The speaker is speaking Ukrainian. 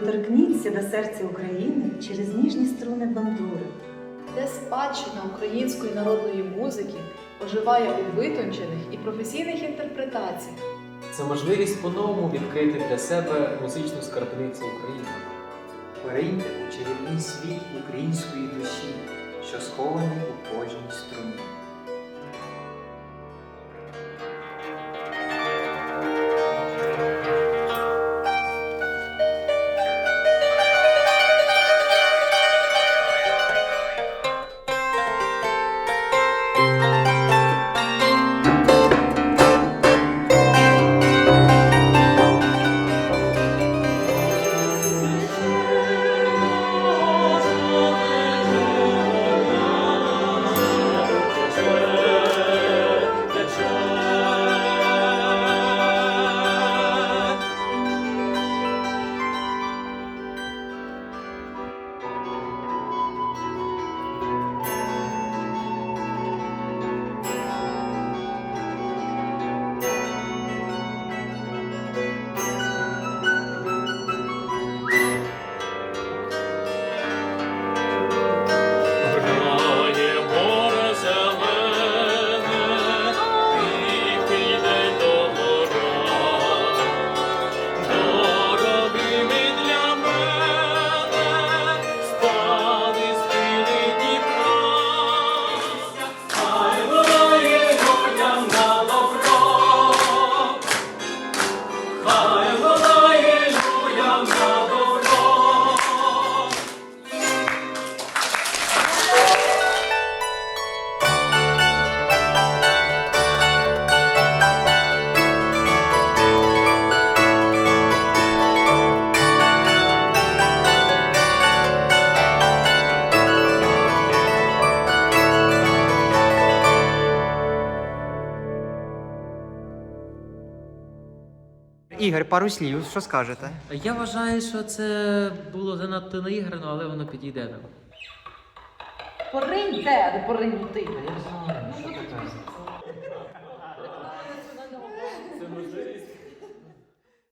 Доторкніться до серця України через ніжні струни бандури. де спадщина української народної музики оживає у витончених і професійних інтерпретаціях. Це можливість по-новому відкрити для себе музичну скарбницю України. Пориньте у чарівний світ української душі, що схований у кожній струні. Ігор, пару слів, що скажете? Я вважаю, що це було занадто наіграно, але воно підійде нам. Поринь де, не поринь ти. Я знаю.